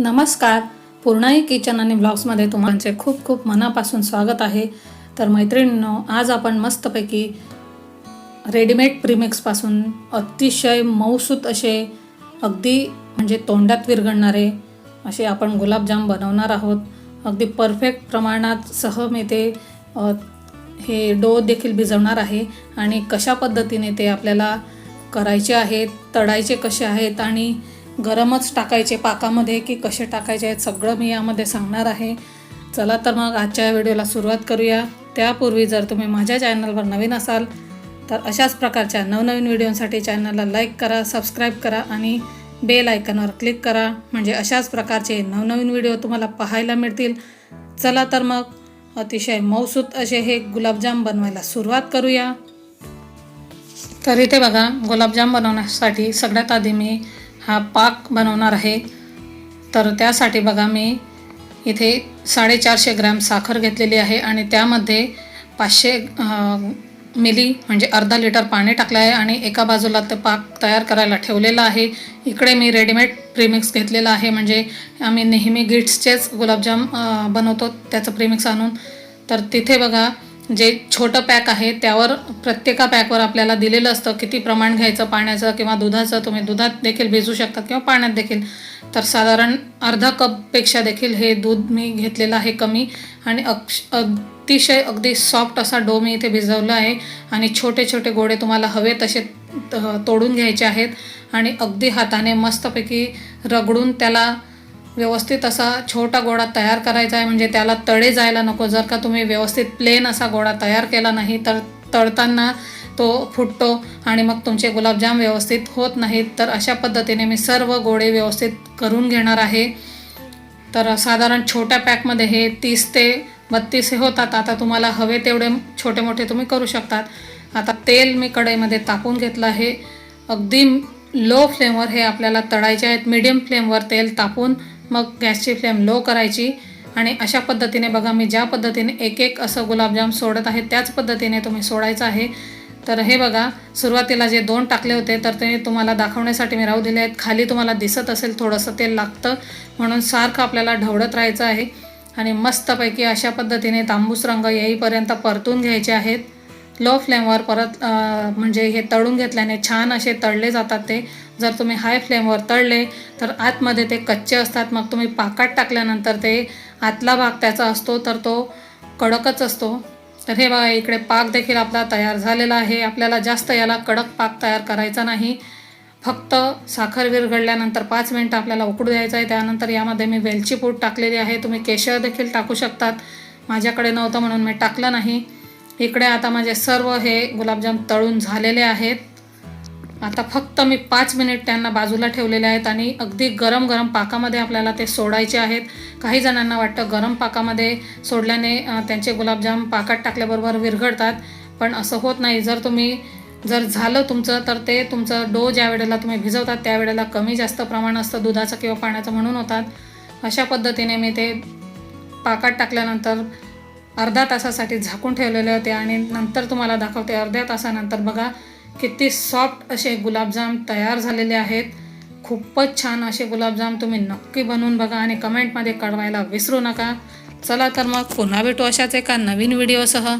नमस्कार. पूर्णाई किचन आणि ब्लॉग्समध्ये तुमचे खूप खूप मनापासून स्वागत आहे. तर मैत्रिणींनो आज आपण मस्तपैकी रेडीमेड प्रीमिक्सपासून अतिशय मऊसूत असे अगदी म्हणजे तोंडात विरघळणारे असे आपण गुलाबजाम बनवणार आहोत. अगदी परफेक्ट प्रमाणात सह मी ते हे डो देखील भिजवणार आहे आणि कशा पद्धतीने ते आपल्याला करायचे आहेत तळायचे कसे आहेत आणि गरमच टाकायचे पाकामध्ये की कसे टाकायचे आहेत सगळं मी यामध्ये सांगणार आहे. चला तर मग आजच्या व्हिडिओला सुरुवात करूया. त्यापूर्वी जर तुम्ही माझ्या चॅनलवर नवीन असाल तर अशाच प्रकारच्या नवनवीन व्हिडिओसाठी चॅनलला लाईक करा सबस्क्राईब करा आणि बेल आयकनवर क्लिक करा. म्हणजे अशाच प्रकारचे नवनवीन व्हिडिओ तुम्हाला पाहायला मिळतील. चला तर मग अतिशय मौसूत असे हे गुलाबजाम बनवायला सुरुवात करूया. तर इथे बघा गुलाबजाम बनवण्यासाठी सगळ्यात आधी मी हा पाक बनवणार आहे. तर त्यासाठी बघा मी इथे साडेचारशे ग्रॅम साखर घेतलेली आहे आणि त्यामध्ये पाचशे मिली म्हणजे अर्धा लिटर पाणी टाकलं आहे आणि एका बाजूला ते पाक तयार करायला ठेवलेला आहे. इकडे मी रेडीमेड प्रीमिक्स घेतलेलं आहे म्हणजे आम्ही नेहमी गिट्सचेच गुलाबजाम बनवतो त्याचं प्रीमिक्स आणून. तर तिथे बघा जे छोटं पॅक आहे त्यावर प्रत्येका पॅकवर आपल्याला दिलेलं असतं किती प्रमाण घ्यायचं पाण्याचं किंवा दुधाचं तुम्ही दुधात देखील भिजू शकता किंवा पाण्यात देखील. तर साधारण अर्धा कपपेक्षा देखील हे दूध मी घेतलेलं आहे कमी आणि अक्ष अतिशय अगदी सॉफ्ट असा डो मी इथे भिजवला आहे आणि छोटे छोटे गोळे तुम्हाला हवे तसे त- तोडून घ्यायचे आहेत आणि अगदी हाताने मस्तपैकी रगडून त्याला व्यवस्थित असा छोटा गोळा तयार करायचा आहे म्हणजे त्याला तळे जायला नको. जर का तुम्ही व्यवस्थित प्लेन असा गोळा तयार केला नाही तर तळताना तो फुटतो आणि मग तुमचे गुलाबजाम व्यवस्थित होत नाहीत. तर अशा पद्धतीने मी सर्व गोळे व्यवस्थित करून घेणार आहे. तर साधारण छोट्या पॅकमध्ये हे तीस ते बत्तीस हे होतात. आता तुम्हाला हवे तेवढे छोटे मोठे तुम्ही करू शकतात. आता तेल मी कढईमध्ये तापून घेतलं आहे. अगदी लो फ्लेमवर हे आपल्याला तळायचे आहेत. मिडियम फ्लेमवर तेल तापून मग गॅसची फ्लेम लो करायची. आणि अशा पद्धतीने बघा मी ज्या पद्धतीने एक एक असं गुलाबजाम सोडत आहे त्याच पद्धतीने तुम्ही सोडायचं आहे. तर हे बघा सुरुवातीला जे दोन टाकले होते तर ते तुम्हाला दाखवण्यासाठी मी राहू दिले आहेत. खाली तुम्हाला दिसत असेल थोडंसं तेल लागतं म्हणून सारखं आपल्याला ढवळत राहायचं आहे. आणि मस्तपैकी अशा पद्धतीने तांबूस रंग येईपर्यंत परतून घ्यायचे आहेत. लो फ्लेमवर परत म्हणजे हे तळून घेतल्याने छान असे तळले जातात ते. जर तुम्ही हाय फ्लेमवर तळले तर आतमध्ये ते कच्चे असतात. मग तुम्ही पाकात टाकल्यानंतर ते आतला भाग त्याचा असतो तर तो कडकच असतो. तर हे बघा इकडे पाक देखील आपला तयार झालेला आहे. आपल्याला जास्त याला कडक पाक तयार करायचा नाही. फक्त साखर विरघळल्यानंतर पाच मिनटं आपल्याला उकडू द्यायचं आहे. त्यानंतर यामध्ये मी वेलची पूड टाकलेली आहे. तुम्ही केशर देखील टाकू शकतात. माझ्याकडे नव्हतं म्हणून मी टाकलं नाही. इकडे आता माझे सर्व हे गुलाबजाम तळून झालेले आहेत. आता फक्त मी पाच मिनिट त्यांना बाजूला ठेवलेले आहेत आणि अगदी गरम गरम पाकामध्ये आपल्याला ते सोडायचे आहेत. काही जणांना वाटतं गरम पाकामध्ये सोडल्याने त्यांचे गुलाबजाम पाकात टाकल्याबरोबर विरघळतात. पण असं होत नाही. जर तुम्ही जर झालं तुमचं तर ते तुमचं डो ज्या वेळेला तुम्ही भिजवतात त्यावेळेला कमी जास्त प्रमाण असतं दुधाचं किंवा पाण्याचं म्हणून होतात. अशा पद्धतीने मी ते पाकात टाकल्यानंतर अर्धा तासासाठी झाकून ठेवलेले होते आणि नंतर तुम्हाला दाखवते. अर्ध्या तासानंतर बघा किती सॉफ्ट असे गुलाबजाम तयार झालेले आहेत. खूपच छान असे गुलाबजाम तुम्ही नक्की बनवून बघा आणि कमेंटमध्ये कळवायला विसरू नका. चला तर मग पुन्हा भेटू अशाच एका नवीन व्हिडिओसह